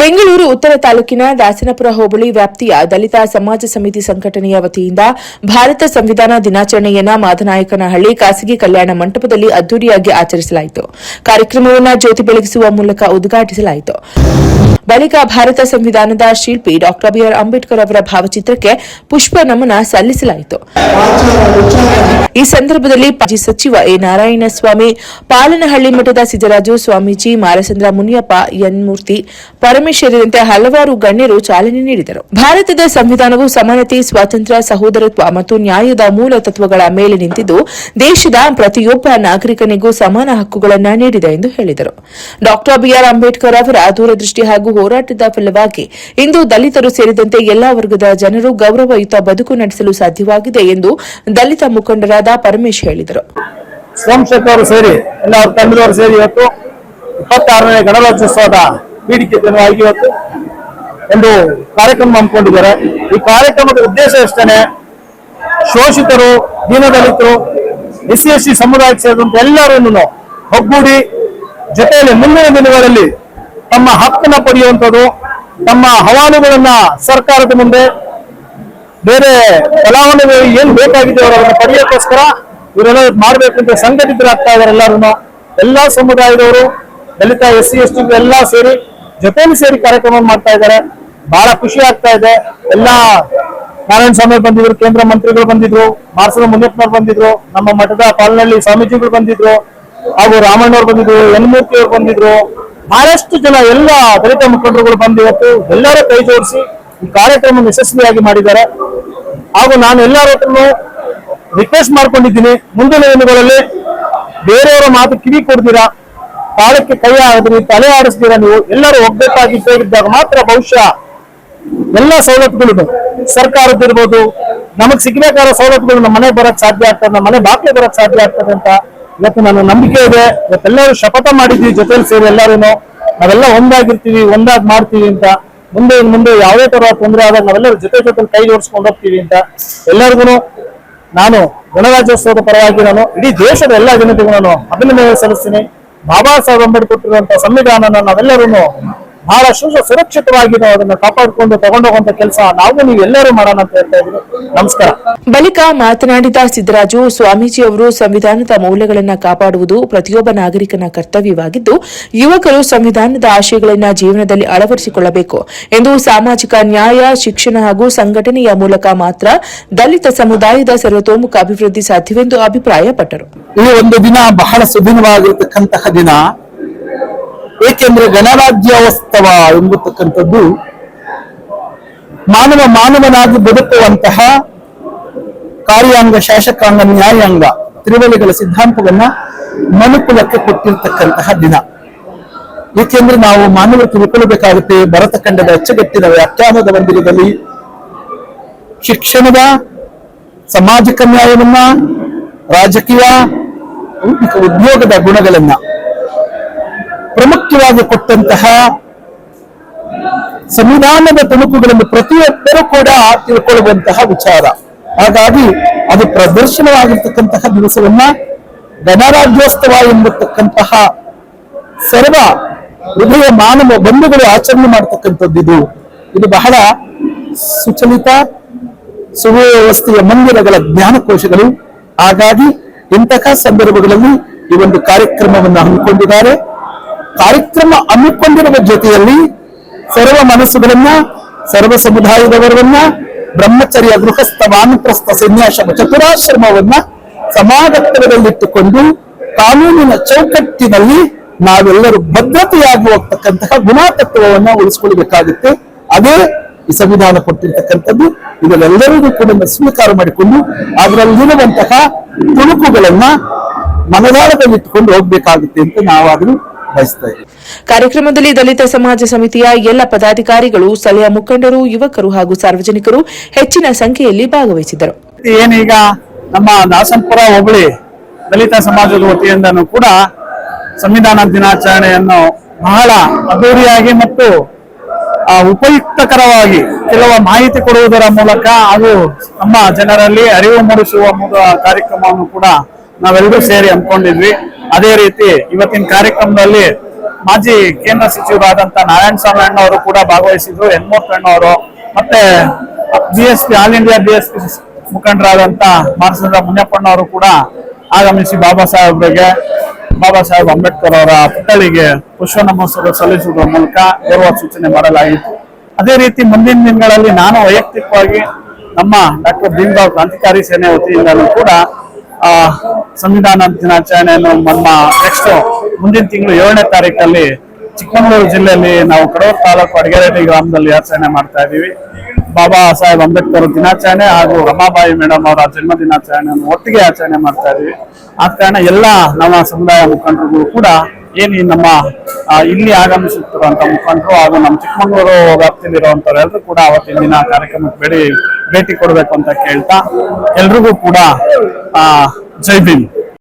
ಬೆಂಗಳೂರು ಉತ್ತರ ತಾಲೂಕಿನ ದಾಸನಪುರ ಹೋಬಳಿ ವ್ಯಾಪ್ತಿಯ ದಲಿತ ಸಮಾಜ ಸಮಿತಿ ಸಂಘಟನೆಯ ವತಿಯಿಂದ ಭಾರತ ಸಂವಿಧಾನ ದಿನಾಚರಣೆಯನ್ನ ಮಾದನಾಯಕನಹಳ್ಳಿ ಖಾಸಗಿ ಕಲ್ಯಾಣ ಮಂಟಪದಲ್ಲಿ ಅದ್ದೂರಿಯಾಗಿ ಆಚರಿಸಲಾಯಿತು. ಕಾರ್ಯಕ್ರಮವನ್ನು ಜ್ಯೋತಿ ಬೆಳಗಿಸುವ ಮೂಲಕ ಉದ್ಘಾಟಿಸಲಾಯಿತು. ಬಳಿಕ ಭಾರತ ಸಂವಿಧಾನದ ಶಿಲ್ಪಿ ಡಾ ಬಿಆರ್ ಅಂಬೇಡ್ಕರ್ ಅವರ ಭಾವಚಿತ್ರಕ್ಕೆ ಪುಷ್ಪ ನಮನ ಸಲ್ಲಿಸಲಾಯಿತು. ಈ ಸಂದರ್ಭದಲ್ಲಿ ಮಾಜಿ ಸಚಿವ ಎ. ನಾರಾಯಣಸ್ವಾಮಿ, ಪಾಲನಹಳ್ಳಿ ಮಠದ ಸಿದ್ದರಾಜು ಸ್ವಾಮೀಜಿ, ಮಾರಸಂದ್ರ ಮುನಿಯಪ್ಪ ಪರಮೇಶ್ ಸೇರಿದಂತೆ ಹಲವಾರು ಗಣ್ಯರು ಚಾಲನೆ ನೀಡಿದರು. ಭಾರತದ ಸಂವಿಧಾನವು ಸಮಾನತೆ, ಸ್ವಾತಂತ್ರ್ಯ, ಸಹೋದರತ್ವ ಮತ್ತು ನ್ಯಾಯದ ಮೂಲ ತತ್ವಗಳ ಮೇಲೆ ನಿಂತಿದ್ದು, ದೇಶದ ಪ್ರತಿಯೊಬ್ಬ ನಾಗರಿಕನಿಗೂ ಸಮಾನ ಹಕ್ಕುಗಳನ್ನು ನೀಡಿದೆ ಎಂದು ಹೇಳಿದರು. ಡಾ. ಬಿಆರ್ ಅಂಬೇಡ್ಕರ್ ಅವರ ದೂರದೃಷ್ಟಿ ಹಾಗೂ ಹೋರಾಟದ ಫಲವಾಗಿ ಇಂದು ದಲಿತರು ಸೇರಿದಂತೆ ಎಲ್ಲಾ ವರ್ಗದ ಜನರು ಗೌರವಯುತ ಬದುಕು ನಡೆಸಲು ಸಾಧ್ಯವಾಗಿದೆ ಎಂದು ದಲಿತ ಮುಖಂಡರಾದ ಪರಮೇಶ್ ಹೇಳಿದರು. ಸೋಮಶೇಖರ್ ಸೇರಿ ಎಲ್ಲ ಅವ್ರ ಸೇರಿ ಇವತ್ತು ಇಪ್ಪತ್ತಾರನೇ ಗಣರಾಜ್ಯೋತ್ಸವದ ಪೀಡಿಕೆ ದಿನವಾಗಿ ಇವತ್ತು ಒಂದು ಕಾರ್ಯಕ್ರಮ ಹಮ್ಮಿಕೊಂಡಿದ್ದಾರೆ. ಈ ಕಾರ್ಯಕ್ರಮದ ಉದ್ದೇಶ ಎಷ್ಟೇ ಶೋಷಿತರು, ದೀನದಲಿತರು ಎಸ್ ಸಿ ಎಸ್ ಸಿ ಸಮುದಾಯಕ್ಕೆ ಸೇರಿದಂತೆ ಎಲ್ಲರನ್ನು ಒಗ್ಗೂಡಿ ಜೊತೆಯಲ್ಲಿ ಮುಂದಿನ ದಿನಗಳಲ್ಲಿ ತಮ್ಮ ಹಕ್ಕನ್ನ ಪಡೆಯುವಂಥದ್ದು, ತಮ್ಮ ಹವಾಲುಗಳನ್ನ ಸರ್ಕಾರದ ಮುಂದೆ ಬೇರೆ ಫಲಾನುಭವಿ ಏನ್ ಬೇಕಾಗಿದೆ ಅವರನ್ನ ಪಡೆಯೋಕ್ಕೋಸ್ಕರ ಇವರೆಲ್ಲ ಮಾಡ್ಬೇಕು ಅಂತ ಸಂಘಟಿತರಾಗ್ತಾ ಇದಾರೆ ಎಲ್ಲರೂ ಎಲ್ಲಾ ಸಮುದಾಯದವರು, Dalit S C S T ಎಲ್ಲಾ ಸೇರಿ ಜೊತೆಯಲ್ಲಿ ಸೇರಿ ಕಾರ್ಯಕ್ರಮ ಮಾಡ್ತಾ ಇದ್ದಾರೆ ಬಹಳ ಖುಷಿ ಆಗ್ತಾ ಇದೆ. ಎಲ್ಲಾ ನಾರಾಯಣ ಸ್ವಾಮಿ ಬಂದಿದ್ರು, ಕೇಂದ್ರ ಮಂತ್ರಿಗಳು ಬಂದಿದ್ರು, ಮಾರ್ಸಲ ಮುನಿಯಪ್ಪನವ್ರು ಬಂದಿದ್ರು, ನಮ್ಮ ಮಠದ ಪಾಲನಹಳ್ಳಿ ಸ್ವಾಮೀಜಿಗಳು ಬಂದಿದ್ರು, ಹಾಗೂ ರಾಮಣ್ಣವ್ರು ಬಂದಿದ್ರು ಯನ್ಮೂರ್ತಿ ಅವರು ಬಂದಿದ್ರು. ಬಹಳಷ್ಟು ಜನ ಎಲ್ಲ ದಲಿತ ಮುಖಂಡರುಗಳು ಬಂದಿವತ್ತು ಎಲ್ಲರೂ ಕೈ ಜೋಡಿಸಿ ಈ ಕಾರ್ಯಕ್ರಮ ಯಶಸ್ವಿಯಾಗಿ ಮಾಡಿದ್ದಾರೆ. ಹಾಗೂ ನಾನು ಎಲ್ಲರ ರಿಕ್ವೆಸ್ಟ್ ಮಾಡ್ಕೊಂಡಿದ್ದೀನಿ. ಮುಂದಿನ ದಿನಗಳಲ್ಲಿ ಬೇರೆಯವರ ಮಾತು ಕಿವಿ ಕೊಡ್ತೀರಾ? ಕಾಲಕ್ಕೆ ಕೈ ಆಡಿದ್ರಿ ತಲೆ ಆಡಿಸ್ತೀರಾ ನೀವು? ಎಲ್ಲರೂ ಸೇರಿದ್ದಾಗ ಮಾತ್ರ ಬಹುಶಃ ಎಲ್ಲ ಸವಲತ್ತುಗಳು ಸರ್ಕಾರದ್ದಿರ್ಬೋದು ನಮಗ್ ಸಿಗ್ಬೇಕಾದ ಸವಲತ್ತುಗಳು ನಮ್ಮ ಮನೆ ಬರಕ್ ಸಾಧ್ಯ ಆಗ್ತದೆ, ನಮ್ಮ ಮನೆ ಬಾಕಿ ಬರಕ್ ಸಾಧ್ಯ ಆಗ್ತದೆ ಅಂತ ಇವತ್ತು ನನ್ನ ನಂಬಿಕೆ ಇದೆ. ಇವತ್ತೆಲ್ಲರೂ ಶಪಥ ಮಾಡಿದ್ವಿ ಜೊತೆಲಿ ಸೇರಿ ಎಲ್ಲರೂ ನಾವೆಲ್ಲ ಒಂದಾಗಿರ್ತೀವಿ, ಒಂದಾಗಿ ಮಾಡ್ತೀವಿ ಅಂತ. ಮುಂದೆ ಮುಂದೆ ಯಾವುದೇ ತರ ತೊಂದರೆ ಆದಾಗ ನಾವೆಲ್ಲರೂ ಜೊತೆ ಜೊತೆ ಕೈ ಜೋಡಿಸ್ಕೊಂಡು ಹೋಗ್ತೀವಿ ಅಂತ ಎಲ್ಲರಿಗೂ ನಾನು ಗಣರಾಜ್ಯೋತ್ಸವದ ಪರವಾಗಿ ನಾನು ಇಡೀ ದೇಶದ ಎಲ್ಲ ಜನತೆಗೂ ನಾನು ಅಭಿನಂದನೆ ಸಲ್ಲಿಸ್ತೀನಿ. ಬಾಬಾ ಸಾಹೇಬ್ ಅಂಬೇಡ್ಕರ್ ಕೊಟ್ಟಿರುವಂತಹ ಸಂವಿಧಾನನ ನಾವೆಲ್ಲರೂ ಬಹಳ ಸುರ ಸುರಕ್ಷಿತವಾಗಿ ನಾವು ಅದನ್ನ ಕಾಪಾಡಿಕೊಂಡು ತಗೊಂಡೋಗುವಂತ ಕೆಲಸ ನಾವು ನೀವು ಎಲ್ಲರೂ ಮಾಡೋಣ ಅಂತ ಹೇಳ್ತಾ ಇದ್ದೀನಿ ನಮಸ್ಕಾರ. ಬಳಿಕ ಮಾತನಾಡಿದ ಸಿದ್ದರಾಜು ಸ್ವಾಮೀಜಿ ಅವರು ಸಂವಿಧಾನದ ಮೌಲ್ಯಗಳನ್ನು ಕಾಪಾಡುವುದು ಪ್ರತಿಯೊಬ್ಬ ನಾಗರಿಕನ ಕರ್ತವ್ಯವಾಗಿದ್ದು ಯುವಕರು ಸಂವಿಧಾನದ ಆಶಯಗಳನ್ನು ಜೀವನದಲ್ಲಿ ಅಳವಡಿಸಿಕೊಳ್ಳಬೇಕು ಎಂದು ಸಾಮಾಜಿಕ ನ್ಯಾಯ ಶಿಕ್ಷಣ ಹಾಗೂ ಸಂಘಟನೆಯ ಮೂಲಕ ಮಾತ್ರ ದಲಿತ ಸಮುದಾಯದ ಸರ್ವತೋಮುಖ ಅಭಿವೃದ್ಧಿ ಸಾಧ್ಯವೆಂದು ಅಭಿಪ್ರಾಯಪಟ್ಟರು. ಈ ಒಂದು ದಿನ ಬಹಳ ಸುದಿನವಾಗಿರತಕ್ಕಂತಹ ದಿನ. ಏಕೆಂದ್ರೆ ಗಣರಾಜ್ಯೋತ್ಸವ ಎಂಬತಕ್ಕಂಥದ್ದು ಮಾನವ ಮಾನವನಾಗಿ ಬದುಕುವಂತಹ ಕಾರ್ಯಾಂಗ, ಶಾಸಕಾಂಗ, ನ್ಯಾಯಾಂಗ ತ್ರಿವಳಿಗಳ ಸಿದ್ಧಾಂತವನ್ನ ಮನುಕುಲಕ್ಕೆ ಕೊಟ್ಟಿರ್ತಕ್ಕಂತಹ ದಿನ. ಏಕೆಂದ್ರೆ ನಾವು ಮಾನವರು ತಿಳ್ಕೊಳ್ಬೇಕಾಗುತ್ತೆ ಭರತ ಖಂಡದ ಅಚ್ಚಗಟ್ಟಿನ ವ್ಯಾಖ್ಯಾನದ ಮಂದಿರದಲ್ಲಿ ಶಿಕ್ಷಣದ, ಸಾಮಾಜಿಕ ನ್ಯಾಯವನ್ನ, ರಾಜಕೀಯ ಉದ್ಯೋಗದ ಗುಣಗಳನ್ನ ಪ್ರಮುಖವಾಗಿ ಕೊಟ್ಟಂತಹ ಸಂವಿಧಾನದ ತುಣುಕುಗಳನ್ನು ಪ್ರತಿಯೊಬ್ಬರೂ ಕೂಡ ತಿಳ್ಕೊಳ್ಳುವಂತಹ ವಿಚಾರ. ಹಾಗಾಗಿ ಅದು ಪ್ರದರ್ಶನವಾಗಿರ್ತಕ್ಕಂತಹ ದಿವಸವನ್ನ ಗಣರಾಜ್ಯೋತ್ಸವ ಎಂಬತಕ್ಕಂತಹ ಸರ್ವ ಹೃದಯ ಮಾನವ ಬಂಧುಗಳು ಆಚರಣೆ ಮಾಡತಕ್ಕಂಥದ್ದು ಇದು. ಇದು ಬಹಳ ಸುಚಲಿತ, ಸುವ್ಯವಸ್ಥೆಯ ಮಂದಿರಗಳ ಜ್ಞಾನಕೋಶಗಳು. ಹಾಗಾಗಿ ಇಂತಹ ಸಂದರ್ಭಗಳಲ್ಲಿ ಈ ಒಂದು ಕಾರ್ಯಕ್ರಮವನ್ನು ಹಮ್ಮಿಕೊಂಡಿದ್ದಾರೆ. ಕಾರ್ಯಕ್ರಮ ಹಮ್ಮಿಕೊಂಡಿರುವ ಜೊತೆಯಲ್ಲಿ ಸರ್ವ ಮನಸ್ಸುಗಳನ್ನ, ಸರ್ವ ಸಮುದಾಯದವರನ್ನ, ಬ್ರಹ್ಮಚರ್ಯ ಗೃಹಸ್ಥ ವಾನಪ್ರಸ್ಥ ಸನ್ಯಾಸ ಚತುರಾಶ್ರಮವನ್ನ ಸಮಾಗತ್ತರದಲ್ಲಿಟ್ಟುಕೊಂಡು ಕಾನೂನಿನ ಚೌಕಟ್ಟಿನಲ್ಲಿ ನಾವೆಲ್ಲರೂ ಭದ್ರತೆಯಾಗಿ ಹೋಗ್ತಕ್ಕಂತಹ ಗುಣತತ್ವವನ್ನ ಉಳಿಸ್ಕೊಳ್ಬೇಕಾಗುತ್ತೆ ಅದೇ ಈ ಸಂವಿಧಾನ ಕೊಟ್ಟಿರ್ತಕ್ಕಂಥದ್ದು. ಇದನ್ನೆಲ್ಲರಿಗೂ ಕೂಡ ಸ್ವೀಕಾರ ಮಾಡಿಕೊಂಡು ಅದರಲ್ಲಿರುವಂತಹ ತುಣುಕುಗಳನ್ನ ಮನದಾಳದಲ್ಲಿಟ್ಟುಕೊಂಡು ಹೋಗ್ಬೇಕಾಗುತ್ತೆ ಅಂತ ನಾವಾದರೂ ಕಾರ್ಯಕ್ರಮದಲ್ಲಿ ದಲಿತ ಸಮಾಜ ಸಮಿತಿಯ ಎಲ್ಲ ಪದಾಧಿಕಾರಿಗಳು ಸ್ಥಳೀಯ ಮುಖಂಡರು ಯುವಕರು ಹಾಗೂ ಸಾರ್ವಜನಿಕರು ಹೆಚ್ಚಿನ ಸಂಖ್ಯೆಯಲ್ಲಿ ಭಾಗವಹಿಸಿದ್ದರು. ಏನೀಗ ನಮ್ಮ ದಾಸಂಪುರ ಹೋಬಳಿ ದಲಿತ ಸಮಾಜದ ವತಿಯಿಂದನೂ ಕೂಡ ಸಂವಿಧಾನ ದಿನಾಚರಣೆಯನ್ನು ಬಹಳ ಅದ್ದೂರಿಯಾಗಿ ಮತ್ತು ಆ, ಉಪಯುಕ್ತಕರವಾಗಿ ಕೆಲವು ಮಾಹಿತಿ ಕೊಡುವುದರ ಮೂಲಕ ಹಾಗೂ ನಮ್ಮ ಜನರಲ್ಲಿ ಅರಿವು ಮೂಡಿಸುವ ಮೂಲ ಕಾರ್ಯಕ್ರಮವನ್ನು ಕೂಡ ನಾವೆಲ್ಲರೂ ಸೇರಿ ಹಮ್ಮಿಕೊಂಡಿದ್ವಿ. ಅದೇ ರೀತಿ ಇವತ್ತಿನ ಕಾರ್ಯಕ್ರಮದಲ್ಲಿ ಮಾಜಿ ಕೇಂದ್ರ ಸಚಿವರಾದಂತ ನಾರಾಯಣ ಸ್ವಾಮಿ ಅಣ್ಣವರು ಕೂಡ ಭಾಗವಹಿಸಿದ್ರು. ಹೆಣ್ಮೂರ್ಕಣ್ಣವರು ಮತ್ತೆ B S P all India B S P ಮುಖಂಡರಾದಂತ Manasandra ಮುನಿಯಪ್ಪಣ್ಣವರು ಕೂಡ ಆಗಮಿಸಿ ಬಾಬಾ ಸಾಹೇಬ್ರಿಗೆ, ಬಾಬಾ ಸಾಹೇಬ್ ಅಂಬೇಡ್ಕರ್ ಅವರ ಪುಟ್ಟಳಿಗೆ ಪುಷ್ಪ ನಮಸ್ಕಾರ ಸಲ್ಲಿಸುವುದರ ಮೂಲಕ ಗೌರವ ಸೂಚನೆ ಮಾಡಲಾಯಿತು. ಅದೇ ರೀತಿ ಮುಂದಿನ ದಿನಗಳಲ್ಲಿ ನಾನು ವೈಯಕ್ತಿಕವಾಗಿ ನಮ್ಮ ಡಾಕ್ಟರ್ ಭೀಮರಾವ್ ಕ್ರಾಂತಿಕಾರಿ ಸೇನೆ ವತಿಯಿಂದಲೂ ಕೂಡ ಆ, ಸಂವಿಧಾನ ದಿನಾಚರಣೆಯನ್ನು ನಮ್ಮ ನೆಕ್ಸ್ಟ್ ಮುಂದಿನ ತಿಂಗಳು ಏಳನೇ ತಾರೀಕಲ್ಲಿ ಚಿಕ್ಕಮಗಳೂರು ಜಿಲ್ಲೆಯಲ್ಲಿ ನಾವು ಕಡೂರು ತಾಲೂಕು ಅಡಗೆರೆಡ್ಡಿ ಗ್ರಾಮದಲ್ಲಿ ಆಚರಣೆ ಮಾಡ್ತಾ ಇದ್ದೀವಿ. ಬಾಬಾ ಸಾಹೇಬ್ ಅಂಬೇಡ್ಕರ್ ದಿನಾಚರಣೆ ಹಾಗೂ ರಮಾಬಾಯಿ ಮೇಡಮ್ ಅವರ ಜನ್ಮ ದಿನಾಚರಣೆಯನ್ನು ಒಟ್ಟಿಗೆ ಆಚರಣೆ ಮಾಡ್ತಾ ಇದ್ದೀವಿ. ಆದ ಕಾರಣ ಎಲ್ಲ ನಮ್ಮ ಸಮುದಾಯ ಮುಖಂಡರುಗಳು ಕೂಡ ಏನು ನಮ್ಮ ಇಲ್ಲಿ ಆಗಮಿಸುತ್ತಿರುವಂತಹ ಮುಖಂಡರು ಹಾಗೂ ನಮ್ಮ ಚಿಕ್ಕಮಗಳೂರು ವ್ಯಾಪ್ತಿಯಲ್ಲಿರುವಂತವರೆಲ್ಲರೂ ಕೂಡ ಅವತ್ತಿನ ದಿನ ಕಾರ್ಯಕ್ರಮಕ್ಕೆ ಬೇಡಿ ಭೇಟಿ ಕೊಡಬೇಕು ಅಂತ ಕೇಳ್ತಾ ಎಲ್ರಿಗೂ ಕೂಡ ಜೈ ಭೀಮ್.